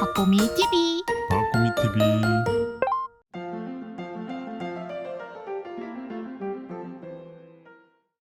박보미 TV. 박고미 TV.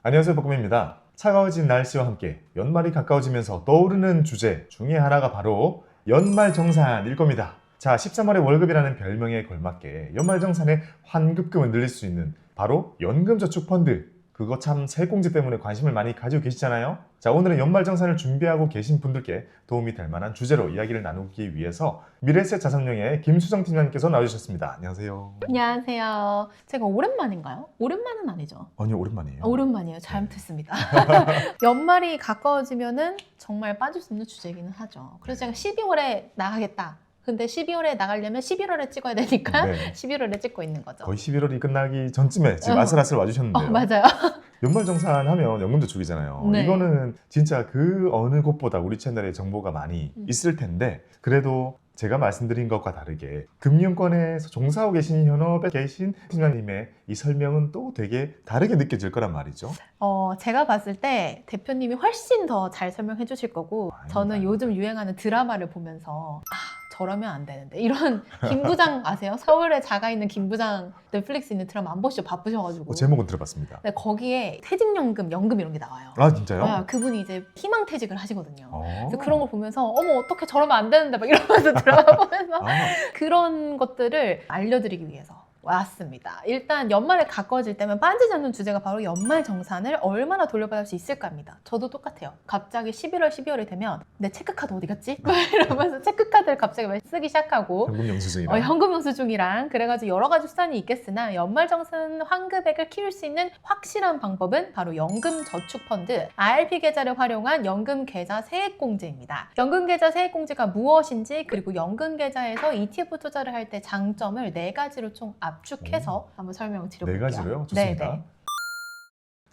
안녕하세요, 박고미입니다. 차가워진 날씨와 함께 연말이 가까워지면서 떠오르는 주제 중에 하나가 바로 연말정산일 겁니다. 자, 13월의 월급이라는 별명에 걸맞게 연말정산의 환급금을 늘릴 수 있는 바로 연금저축펀드. 그거 참 세공제 때문에 관심을 많이 가지고 계시잖아요. 자, 오늘은 연말정산을 준비하고 계신 분들께 도움이 될 만한 주제로 이야기를 나누기 위해서 미래세 자산령의 김수정 팀장님께서 나와주셨습니다. 안녕하세요. 안녕하세요. 제가 오랜만인가요? 오랜만은 아니죠. 아니요, 오랜만이에요. 아, 오랜만이에요. 잘못했습니다. 연말이 가까워지면은 정말 빠질 수 없는 주제이기는 하죠. 그래서 제가 12월에 나가겠다. 근데 12월에 나가려면 11월에 찍어야 되니까 네. 11월에 찍고 있는 거죠. 거의 11월이 끝나기 전쯤에 지금 어. 아슬아슬 어, 와주셨는데요. 맞아요. 연말정산하면 연금저축이잖아요. 네. 이거는 진짜 그 어느 곳보다 우리 채널에 정보가 많이 음. 있을 텐데 그래도 제가 말씀드린 것과 다르게 금융권에서 종사하고 계신 현업에 계신 팀장님의 이 설명은 또 되게 다르게 느껴질 거란 말이죠. 어, 제가 봤을 때 대표님이 훨씬 더 잘 설명해 주실 거고 아닙니다, 저는. 요즘 유행하는 드라마를 보면서 아, 저러면 안 되는데 이런 김 부장 아세요? 서울에 자가 있는 김 부장 넷플릭스 있는 드라마 안 보시죠? 바쁘셔가지고 어, 제목은 들어봤습니다. 네, 거기에 퇴직연금, 연금 이런 게 나와요. 아 진짜요? 아, 그분이 이제 희망퇴직을 하시거든요. 어. 그래서 그런 걸 보면서 어머 어떻게 저러면 안 되는데 막 이러면서 드라마 보면서 아, 그런 것들을 알려드리기 위해서 왔습니다. 일단 연말에 가까워질 때면 빠지지 않는 주제가 바로 연말 정산을 얼마나 돌려받을 수 있을까입니다. 저도 똑같아요. 갑자기 11월, 12월이 되면 내 체크카드 어디 갔지? 막 이러면서 체크카드를 갑자기 막 쓰기 시작하고 현금 영수증이랑 어, 현금 영수증이랑 그래가지고 여러 가지 수단이 있겠으나 연말 정산 환급액을 키울 수 있는 확실한 방법은 바로 연금 저축 펀드 RP 계좌를 활용한 연금 계좌 세액 공제입니다. 연금 계좌 세액 공제가 무엇인지 그리고 연금 계좌에서 ETF 투자를 할 때 장점을 네 가지로 총 압축해서 한번 설명을 네 드려볼게요. 가지로요. 좋습니다. 네, 네.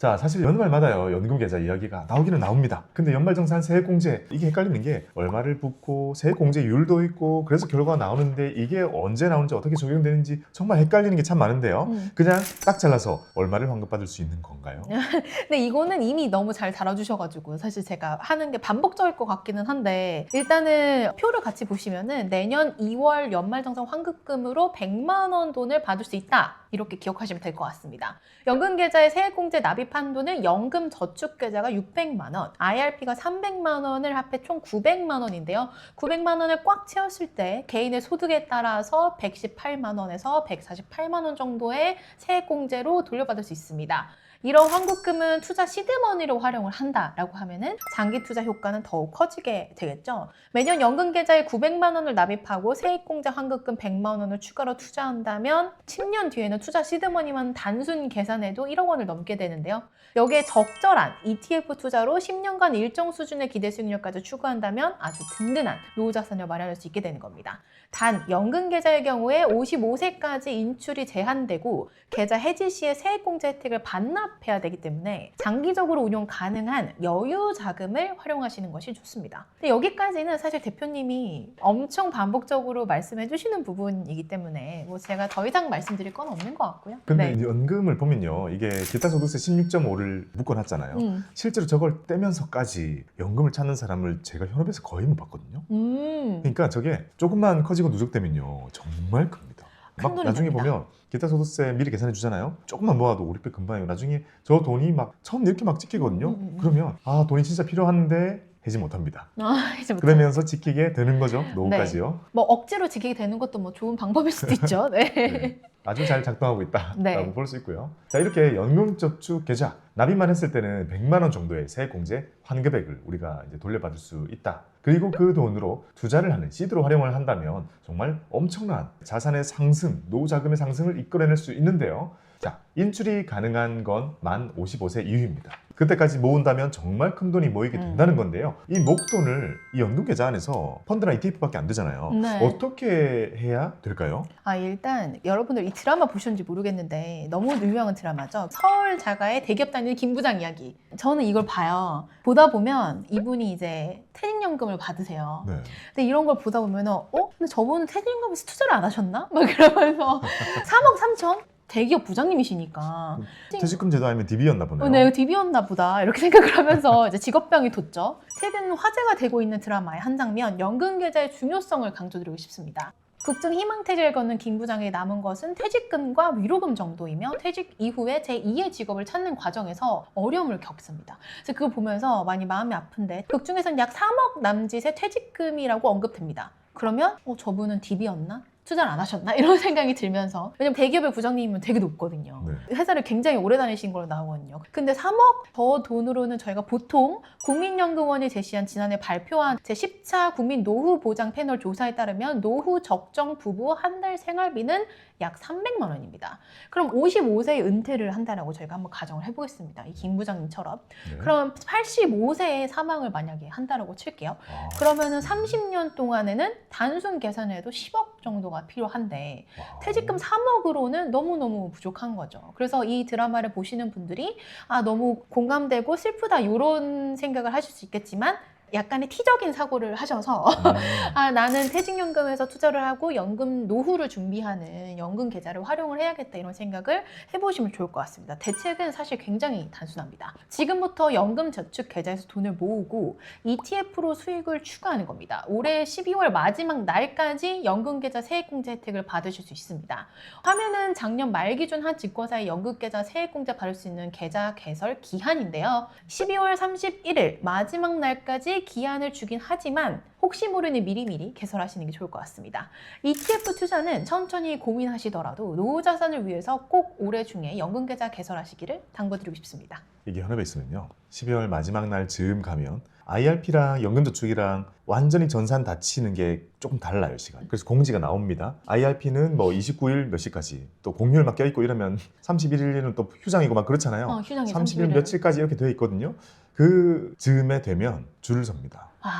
자, 사실 연말마다요, 연금계좌 이야기가 나오기는 나옵니다. 근데 연말정산 세액공제, 이게 헷갈리는 게 얼마를 붓고 세액공제율도 있고 그래서 결과가 나오는데 이게 언제 나오는지 어떻게 적용되는지 정말 헷갈리는 게 참 많은데요. 음. 그냥 딱 잘라서 얼마를 환급받을 수 있는 건가요? 근데 이거는 이미 너무 잘 다뤄주셔가지고 사실 제가 하는 게 반복적일 것 같기는 한데 일단은 표를 같이 보시면은 내년 2월 연말정산 환급금으로 100만 원 돈을 받을 수 있다 이렇게 기억하시면 될 것 같습니다. 연금계좌에 세액공제 납입 한 돈은 연금 저축계좌가 600만 원, IRP가 300만 원을 합해 총 900만 원인데요. 900만 원을 꽉 채웠을 때 개인의 소득에 따라서 118만 원에서 148만 원 정도의 세액공제로 돌려받을 수 있습니다. 이런 환급금은 투자 시드머니로 활용을 한다라고 하면은 장기 투자 효과는 더욱 커지게 되겠죠. 매년 연금 계좌에 900만 원을 납입하고 세액공제 환급금 100만 원을 추가로 투자한다면 10년 뒤에는 투자 시드머니만 단순 계산해도 1억 원을 넘게 되는데요. 여기에 적절한 ETF 투자로 10년간 일정 수준의 기대 수익률까지 추구한다면 아주 든든한 노후 자산을 마련할 수 있게 되는 겁니다. 단 연금 계좌의 경우에 55세까지 인출이 제한되고 계좌 해지 시에 세액공제 혜택을 반납해야 되기 때문에 장기적으로 운용 가능한 여유 자금을 활용하시는 것이 좋습니다. 근데 여기까지는 사실 대표님이 엄청 반복적으로 말씀해 주시는 부분이기 때문에 뭐 제가 더 이상 말씀드릴 건 없는 것 같고요. 근데 네. 연금을 보면요, 이게 기타 소득세 16.5를 묶어놨잖아요. 음. 실제로 저걸 떼면서까지 연금을 찾는 사람을 제가 현업에서 거의 못 봤거든요. 음. 그러니까 저게 조금만 커지고 누적되면요 정말 큽니다. 큰막 나중에 됩니다. 보면 기타 소득세 미리 계산해 주잖아요. 조금만 모아도 5, 600 금방이에요. 나중에 저 돈이 막 처음 이렇게 막 찍히거든요. 음, 음, 음. 그러면 아 돈이 진짜 필요한데 해지 못합니다. 아, 이제 못 그러면서 지키게 되는 거죠. 노후까지요. 뭐 억지로 지키게 되는 것도 뭐 좋은 방법일 수도 있죠. 네. 네. 아주 잘 작동하고 있다라고 네. 볼 수 있고요. 자 이렇게 연금 저축 계좌 납입만 했을 때는 100만 원 정도의 세액공제 환급액을 우리가 이제 돌려받을 수 있다. 그리고 그 돈으로 투자를 하는 시드로 활용을 한다면 정말 엄청난 자산의 상승, 노후 자금의 상승을 이끌어낼 수 있는데요. 자 인출이 가능한 건 만 55세 이후입니다. 그때까지 모은다면 정말 큰 돈이 모이게 음. 된다는 건데요. 이 목돈을 이 연금 계좌 안에서 펀드나 ETF밖에 안 되잖아요. 네. 어떻게 해야 될까요? 아 일단 여러분들 이 드라마 보셨는지 모르겠는데 너무 유명한 드라마죠. 서울 자가의 대기업 다니는 김 부장 이야기. 저는 이걸 봐요. 보다 보면 이분이 이제 퇴직연금을 받으세요. 네. 근데 이런 걸 보다 보면은 어? 근데 저분은 퇴직연금에서 투자를 안 하셨나? 막 그러면서 3억 3천? 대기업 부장님이시니까 퇴직금 제도 아니면 DB였나 보네요. 어, 네, DB였나 보다 이렇게 생각을 하면서 이제 직업병이 돋죠. 최근 화제가 되고 있는 드라마의 한 장면, 연금 계좌의 중요성을 강조드리고 싶습니다. 국정 희망퇴직을 걷는 김 부장에게 남은 것은 퇴직금과 위로금 정도이며 퇴직 이후에 제2의 직업을 찾는 과정에서 어려움을 겪습니다. 그래서 그거 보면서 많이 마음이 아픈데 극 중에서는 약 3억 남짓의 퇴직금이라고 언급됩니다. 그러면 어, 저분은 DB였나? 투자를 안 하셨나? 이런 생각이 들면서 왜냐면 대기업의 부장님이면 되게 높거든요. 네. 회사를 굉장히 오래 다니신 걸로 나오거든요. 근데 3억 더 돈으로는 저희가 보통 국민연금원이 제시한 지난해 발표한 제10차 국민 노후 보장 패널 조사에 따르면 노후 적정 부부 한 달 생활비는 약 300만 원입니다. 그럼 55세에 은퇴를 한다라고 저희가 한번 가정을 해보겠습니다. 이 김 부장님처럼. 네. 그럼 85세에 사망을 만약에 한다라고 칠게요. 아, 그러면은 30년 동안에는 단순 계산해도 10억 정도가 필요한데 와. 퇴직금 3억으로는 너무너무 부족한 거죠. 그래서 이 드라마를 보시는 분들이 아 너무 공감되고 슬프다 이런 생각을 하실 수 있겠지만 약간의 티적인 사고를 하셔서 음. 아 나는 퇴직연금에서 투자를 하고 연금 노후를 준비하는 연금 계좌를 활용을 해야겠다 이런 생각을 해보시면 좋을 것 같습니다. 대책은 사실 굉장히 단순합니다. 지금부터 연금 저축 계좌에서 돈을 모으고 ETF로 수익을 추가하는 겁니다. 올해 12월 마지막 날까지 연금 계좌 세액공제 혜택을 받으실 수 있습니다. 화면은 작년 말 기준 한 증권사의 연금 계좌 세액공제 받을 수 있는 계좌 개설 기한인데요. 12월 31일 마지막 날까지 기한을 주긴 하지만 혹시 모르니 미리미리 개설하시는 게 좋을 것 같습니다. ETF 투자는 천천히 고민하시더라도 노후 자산을 위해서 꼭 올해 중에 연금 계좌 개설하시기를 당부드리고 싶습니다. 이게 현업에 있으면요. 12월 마지막 날 즈음 가면 IRP랑 연금저축이랑 완전히 전산 다 치는 게 조금 달라요 시간. 그래서 공지가 나옵니다. IRP는 뭐 29일 몇 시까지 또 공휴일 막 껴있고 이러면 31일은 또 휴장이고 막 그렇잖아요. 어, 휴장이 30일 30일. 며칠까지 이렇게 되어 있거든요. 그 즈음에 되면 줄을 섭니다. 아,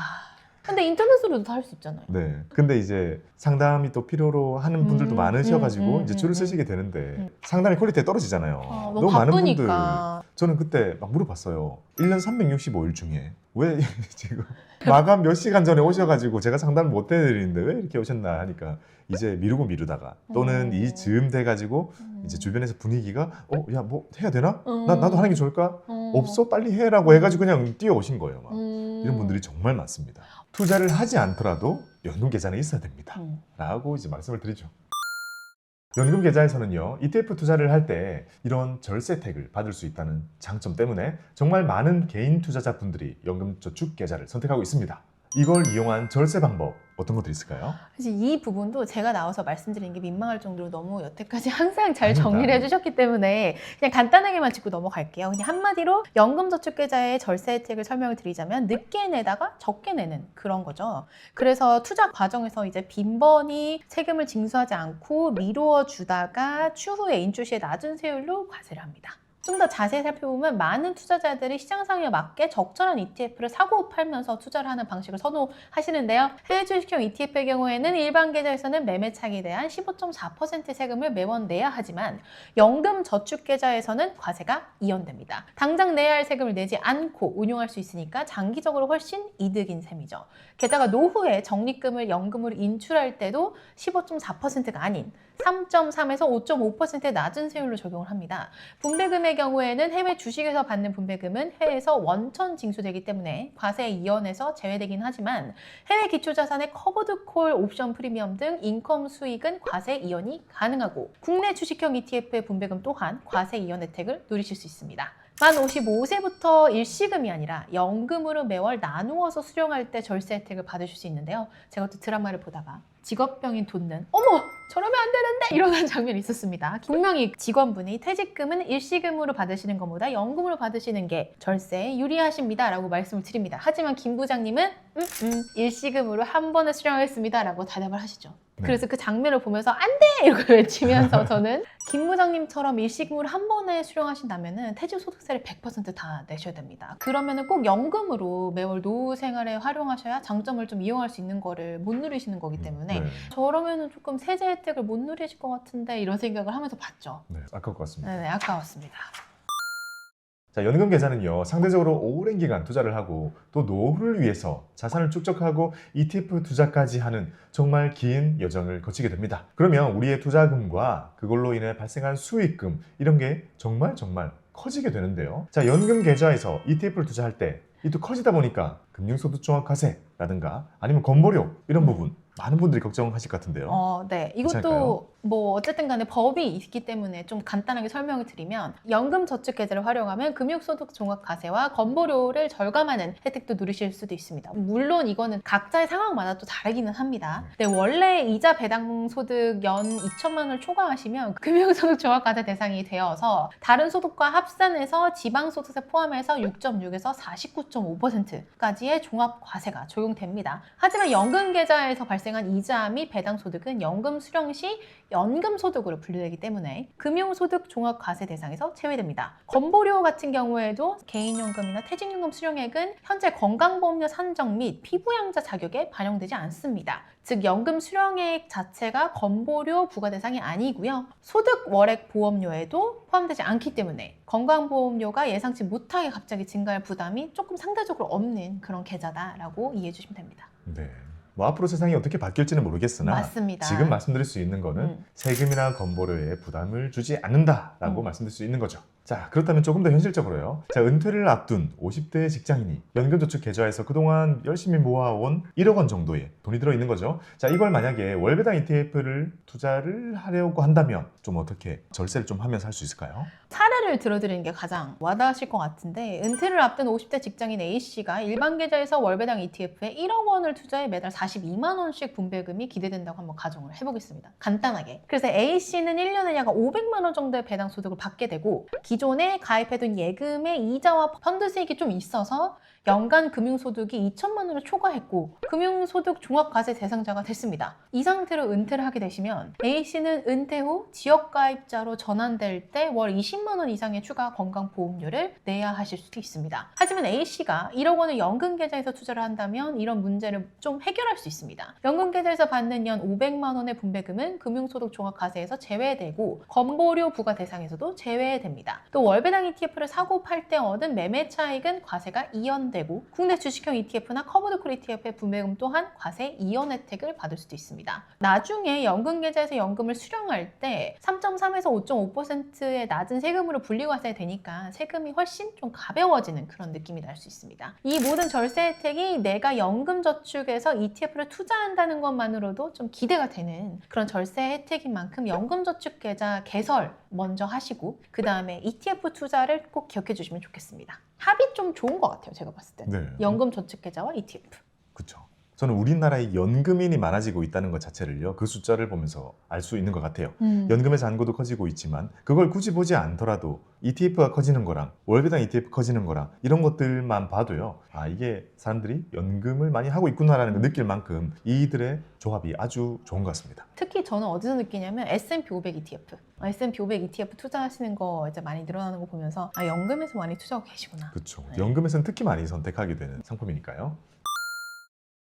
근데 인터넷으로도 할수 있잖아요. 네. 근데 이제 상담이 또 필요로 하는 분들도 음, 많으셔가지고 음, 음, 이제 음, 줄을 음. 쓰시게 되는데 음. 상담이 퀄리티가 떨어지잖아요. 아, 너무, 바쁘니까. 저는 그때 막 물어봤어요. 1년 365일 중에 왜 지금 마감 몇 시간 전에 오셔가지고 제가 상담을 못 해드리는데 왜 이렇게 오셨나 하니까 이제 미루고 미루다가 또는 음. 이 즈음 돼가지고 음. 이제 주변에서 분위기가 어 야 뭐 해야 되나? 음. 나 나도 하는 게 좋을까? 음. 없어 빨리 해라고 해가지고 그냥 뛰어오신 거예요. 막. 음. 이런 분들이 정말 많습니다. 투자를 하지 않더라도 연금 계좌는 있어야 됩니다. 음. 라고 이제 말씀을 드리죠. 연금 계좌에서는요, ETF 투자를 할 때 이런 절세 혜택을 받을 수 있다는 장점 때문에 정말 많은 개인 투자자분들이 연금 저축 계좌를 선택하고 있습니다. 이걸 이용한 절세 방법 어떤 것들이 있을까요? 사실 이 부분도 제가 나와서 말씀드리는 게 민망할 정도로 너무 여태까지 항상 잘 아닙니다. 정리를 해주셨기 때문에 그냥 간단하게만 짚고 넘어갈게요. 그냥 한마디로 연금저축계좌의 절세 혜택을 설명을 드리자면 늦게 내다가 적게 내는 그런 거죠. 그래서 투자 과정에서 이제 빈번히 세금을 징수하지 않고 미루어 주다가 추후에 인출 시에 낮은 세율로 과세를 합니다. 좀 더 자세히 살펴보면 많은 투자자들이 시장 상황에 맞게 적절한 ETF를 사고 팔면서 투자를 하는 방식을 선호하시는데요. 해외 주식형 ETF의 경우에는 일반 계좌에서는 매매 차익에 대한 15.4% 세금을 매번 내야 하지만 연금 저축 계좌에서는 과세가 이연됩니다. 당장 내야 할 세금을 내지 않고 운용할 수 있으니까 장기적으로 훨씬 이득인 셈이죠. 게다가 노후에 적립금을 연금으로 인출할 때도 15.4%가 아닌 3.3에서 5.5%의 낮은 세율로 적용을 합니다. 분배금의 경우에는 해외 주식에서 받는 분배금은 해외에서 원천 징수되기 때문에 과세 이연에서 제외되긴 하지만 해외 기초자산의 커버드 콜 옵션 프리미엄 등 인컴 수익은 과세 이연이 가능하고 국내 주식형 ETF의 분배금 또한 과세 이연 혜택을 누리실 수 있습니다. 만 55세부터 일시금이 아니라 연금으로 매월 나누어서 수령할 때 절세 혜택을 받으실 수 있는데요. 제가 또 드라마를 보다가 직업병인 돋는 어머 저러면 안 되는데 이러는 장면이 있었습니다. 분명히 직원분이 퇴직금은 일시금으로 받으시는 것보다 연금으로 받으시는 게 절세에 유리하십니다 라고 말씀을 드립니다. 하지만 김 부장님은 음, 음, 일시금으로 한 번에 수령하겠습니다 라고 대답을 하시죠. 네. 그래서 그 장면을 보면서 안 돼! 이렇게 외치면서 저는 김 부장님처럼 일시금으로 한 번에 수령하신다면 퇴직소득세를 100%다 내셔야 됩니다. 그러면 꼭 연금으로 매월 노후 생활에 활용하셔야 장점을 좀 이용할 수 있는 거를 못 누리시는 거기 때문에 네, 저러면 조금 세제 혜택을 못 누리실 것 같은데 이런 생각을 하면서 봤죠. 네, 아까울 것 같습니다. 네, 네, 아까웠습니다. 자, 연금 계좌는요, 상대적으로 오랜 기간 투자를 하고 또 노후를 위해서 자산을 축적하고 ETF 투자까지 하는 정말 긴 여정을 거치게 됩니다. 그러면 우리의 투자금과 그걸로 인해 발생한 수익금 이런 게 정말 정말 커지게 되는데요. 자, 연금 계좌에서 ETF를 투자할 때 이 또 커지다 보니까 금융소득종합과세라든가 아니면 건보료 이런 부분 많은 분들이 걱정하실 것 같은데요. 어, 네. 이것도 괜찮을까요? 뭐 어쨌든 간에 법이 있기 때문에 좀 간단하게 설명을 드리면 연금 저축 계좌를 활용하면 금융소득 종합과세와 건보료를 절감하는 혜택도 누리실 수도 있습니다. 물론 이거는 각자의 상황마다 또 다르기는 합니다. 네, 원래 이자 배당 소득 연 2천만 원을 초과하시면 금융소득 종합과세 대상이 되어서 다른 소득과 합산해서 지방소득세 포함해서 6.6에서 49.5%까지의 종합과세가 적용됩니다. 하지만 연금 계좌에서 발생한 이자 및 배당 소득은 연금 수령 시 연금 소득으로 분류되기 때문에 금융소득 종합과세 대상에서 제외됩니다. 건보료 같은 경우에도 개인연금이나 퇴직연금 수령액은 현재 건강보험료 산정 및 피부양자 자격에 반영되지 않습니다. 즉 연금 수령액 자체가 건보료 부과 대상이 아니고요. 소득 월액 보험료에도 포함되지 않기 때문에 건강보험료가 예상치 못하게 갑자기 증가할 부담이 조금 상대적으로 없는 그런 계좌다라고 이해해 주시면 됩니다. 네. 뭐 앞으로 세상이 어떻게 바뀔지는 모르겠으나 맞습니다. 지금 말씀드릴 수 있는 거는 음. 세금이나 건보료에 부담을 주지 않는다라고 음. 말씀드릴 수 있는 거죠. 자, 그렇다면 조금 더 현실적으로요. 자, 은퇴를 앞둔 50대 직장인이 연금저축 계좌에서 그동안 열심히 모아온 1억 원 정도의 돈이 들어 있는 거죠. 자, 이걸 만약에 월배당 ETF를 투자를 하려고 한다면 좀 어떻게 절세를 좀 하면서 할 수 있을까요? 사례를 들어드리는 게 가장 와닿으실 것 같은데 은퇴를 앞둔 50대 직장인 A씨가 일반 계좌에서 월배당 ETF에 1억 원을 투자해 매달 42만 원씩 분배금이 기대된다고 한번 가정을 해보겠습니다. 간단하게. 그래서 A씨는 1년에 약 500만 원 정도의 배당 소득을 받게 되고 기존에 가입해둔 예금의 이자와 펀드 수익이 좀 있어서 연간 금융소득이 2천만 원을 초과했고 금융소득 종합과세 대상자가 됐습니다. 이 상태로 은퇴를 하게 되시면 A씨는 은퇴 후 지역가입자로 전환될 때 월 20만 원 이상의 추가 건강보험료를 내야 하실 수도 있습니다. 하지만 A씨가 1억 원을 연금계좌에서 투자를 한다면 이런 문제를 좀 해결할 수 있습니다. 연금계좌에서 받는 연 500만 원의 분배금은 금융소득 종합과세에서 제외되고 건보료 부과 대상에서도 제외됩니다. 또 월배당 ETF를 사고 팔 때 얻은 매매 차익은 과세가 이연 되고 국내 주식형 ETF나 커버드콜 ETF의 분배금 또한 과세 이연 혜택을 받을 수도 있습니다. 나중에 연금계좌에서 연금을 수령할 때 3.3에서 5.5%의 낮은 세금으로 분리과세 되니까 세금이 훨씬 좀 가벼워지는 그런 느낌이 날 수 있습니다. 이 모든 절세 혜택이 내가 연금저축에서 ETF를 투자한다는 것만으로도 좀 기대가 되는 그런 절세 혜택인 만큼 연금저축 계좌 개설 먼저 하시고 그 다음에 ETF 투자를 꼭 기억해 주시면 좋겠습니다. 합이 좀 좋은 것 같아요. 제가 봤을 때. 네. 연금 저축 계좌와 ETF. 그렇죠. 저는 우리나라에 연금인이 많아지고 있다는 것 자체를요. 그 숫자를 보면서 알 수 있는 것 같아요. 음. 연금의 잔고도 커지고 있지만 그걸 굳이 보지 않더라도 ETF가 커지는 거랑 월배당 ETF 커지는 거랑 이런 것들만 봐도요. 아 이게 사람들이 연금을 많이 하고 있구나라는 걸 느낄 만큼 이들의 조합이 아주 좋은 것 같습니다. 특히 저는 어디서 느끼냐면 S&P 500 ETF. 아, S&P 500 ETF 투자하시는 거 이제 많이 늘어나는 거 보면서 아, 연금에서 많이 투자하고 계시구나. 그렇죠. 네. 연금에서는 특히 많이 선택하게 되는 상품이니까요.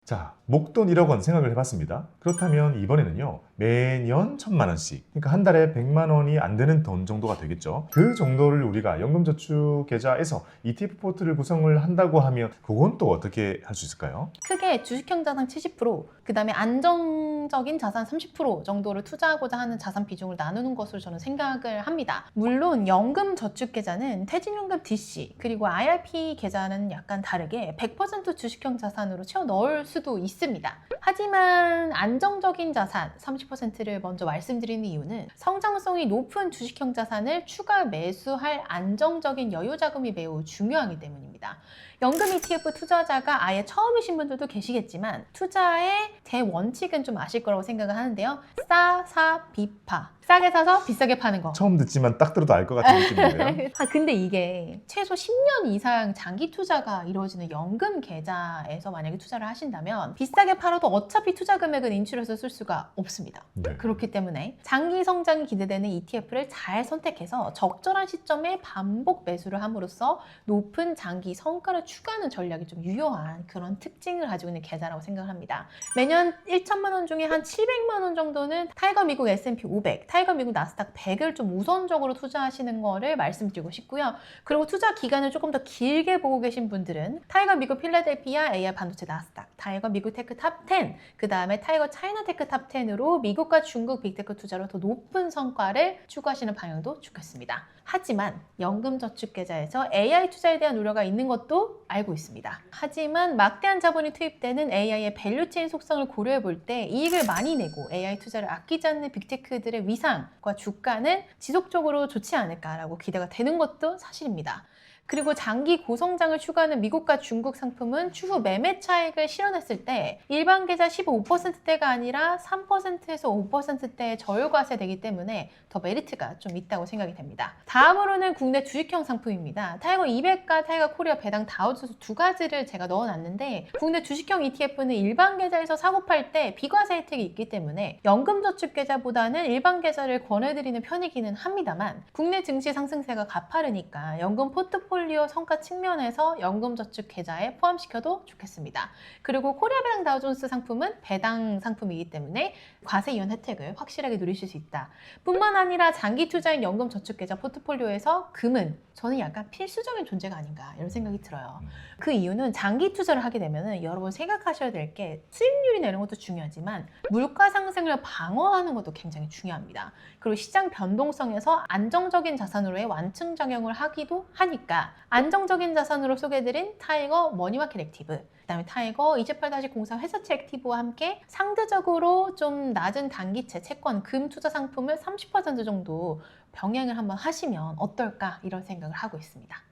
자, 목돈 1억 원 생각을 해봤습니다. 그렇다면 이번에는요, 매년 천만 원씩, 그러니까 한 달에 100만 원이 안 되는 돈 정도가 되겠죠. 그 정도를 우리가 연금저축 계좌에서 ETF 포트를 구성을 한다고 하면 그건 또 어떻게 할 수 있을까요? 크게 주식형 자산 70%, 그 다음에 안정적인 자산 30% 정도를 투자하고자 하는 자산 비중을 나누는 것으로 저는 생각을 합니다. 물론 연금 저축 계좌는 퇴직연금 DC 그리고 IRP 계좌는 약간 다르게 100% 주식형 자산으로 채워 넣을 수도 있습니다. 하지만 안정적인 자산 30%를 먼저 말씀드리는 이유는 성장성이 높은 주식형 자산을 추가 매수할 안정적인 여유 자금이 매우 중요하기 때문입니다. 연금 ETF 투자자가 아예 처음이신 분들도 계시겠지만 투자의 대원칙은 좀 아실 거라고 생각을 하는데요. 싸, 사, 비파. 싸게 사서 비싸게 파는 거. 처음 듣지만 딱 들어도 알 것 같은 느낌인데요. 아, 근데 이게 최소 10년 이상 장기 투자가 이루어지는 연금 계좌에서 만약에 투자를 하신다면 비싸게 팔아도 어차피 투자 금액은 인출해서 쓸 수가 없습니다. 네. 그렇기 때문에 장기 성장이 기대되는 ETF를 잘 선택해서 적절한 시점에 반복 매수를 함으로써 높은 장기 성과를 추구하는 전략이 좀 유효한 그런 특징을 가지고 있는 계좌라고 생각을 합니다. 매년 1천만 원 중에 한 700만 원 정도는 타이거 미국 S&P 500, 타이거 미국 나스닥 100을 좀 우선적으로 투자하시는 거를 말씀드리고 싶고요. 그리고 투자 기간을 조금 더 길게 보고 계신 분들은 타이거 미국 필라델피아 AR 반도체 나스닥, 타이거 미국 테크 탑 10, 그 다음에 타이거 차이나 테크 탑 10으로 미국과 중국 빅테크 투자로 더 높은 성과를 추구하시는 방향도 좋겠습니다. 하지만 연금저축계좌에서 AI 투자에 대한 우려가 있는 것도 알고 있습니다. 하지만 막대한 자본이 투입되는 AI의 밸류체인 속성을 고려해 볼 때 이익을 많이 내고 AI 투자를 아끼지 않는 빅테크들의 위상과 주가는 지속적으로 좋지 않을까라고 기대가 되는 것도 사실입니다. 그리고 장기 고성장을 추구하는 미국과 중국 상품은 추후 매매 차익을 실현했을 때 일반 계좌 15%대가 아니라 3%에서 5%대의 저율과세 되기 때문에 더 메리트가 좀 있다고 생각이 됩니다. 다음으로는 국내 주식형 상품입니다. 타이거 200과 타이거 코리아 배당 다우지수 두 가지를 제가 넣어놨는데 국내 주식형 ETF는 일반 계좌에서 사고 팔 때 비과세 혜택이 있기 때문에 연금저축 계좌보다는 일반 계좌를 권해드리는 편이기는 합니다만 국내 증시 상승세가 가파르니까 연금 포트폴리오 성과 측면에서 연금저축 계좌에 포함시켜도 좋겠습니다. 그리고 코리아 배당 다우존스 상품은 배당 상품이기 때문에 과세 이연 혜택을 확실하게 누리실 수 있다. 뿐만 아니라 장기 투자인 연금 저축 계좌 포트폴리오에서 금은 저는 약간 필수적인 존재가 아닌가 이런 생각이 들어요. 음. 그 이유는 장기 투자를 하게 되면은 여러분 생각하셔야 될 게 수익률이나 이런 것도 중요하지만 물가 상승을 방어하는 것도 굉장히 중요합니다. 그리고 시장 변동성에서 안정적인 자산으로의 완충 작용을 하기도 하니까 안정적인 자산으로 소개해드린 타이거 머니마켓 액티브 그다음에 타이거 28-04 회사채 액티브와 함께 상대적으로 좀 낮은 단기채 채권 금 투자 상품을 30% 정도 병행을 한번 하시면 어떨까 이런 생각을 하고 있습니다.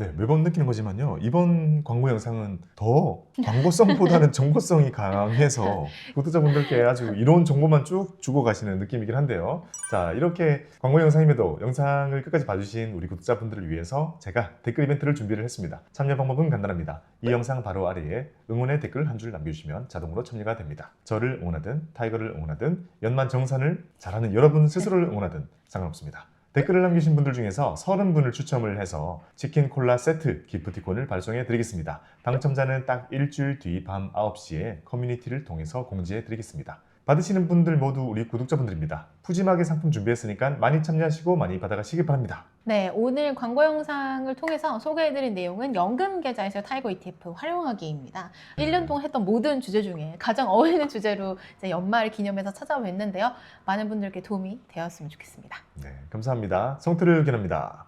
네, 매번 느끼는 거지만요. 이번 광고 영상은 더 광고성보다는 정보성이 강해서 구독자분들께 아주 이로운 정보만 쭉 주고 가시는 느낌이긴 한데요. 자, 이렇게 광고 영상임에도 영상을 끝까지 봐주신 우리 구독자분들을 위해서 제가 댓글 이벤트를 준비를 했습니다. 참여 방법은 간단합니다. 이 영상 바로 아래에 응원의 댓글 한 줄 남겨주시면 자동으로 참여가 됩니다. 저를 응원하든 타이거를 응원하든 연만 정산을 잘하는 여러분 스스로를 응원하든 상관없습니다. 댓글을 남기신 분들 중에서 30분을 추첨을 해서 치킨 콜라 세트 기프티콘을 발송해 드리겠습니다. 당첨자는 딱 일주일 뒤 밤 9시에 커뮤니티를 통해서 공지해 드리겠습니다. 받으시는 분들 모두 우리 구독자분들입니다. 푸짐하게 상품 준비했으니까 많이 참여하시고 많이 받아가시기 바랍니다. 네, 오늘 광고 영상을 통해서 소개해드린 내용은 연금 계좌에서 타이거 ETF 활용하기입니다. 1년 동안 했던 모든 주제 중에 가장 어울리는 주제로 연말 기념해서 찾아뵀는데요. 많은 분들께 도움이 되었으면 좋겠습니다. 네, 감사합니다. 성트를 견합니다.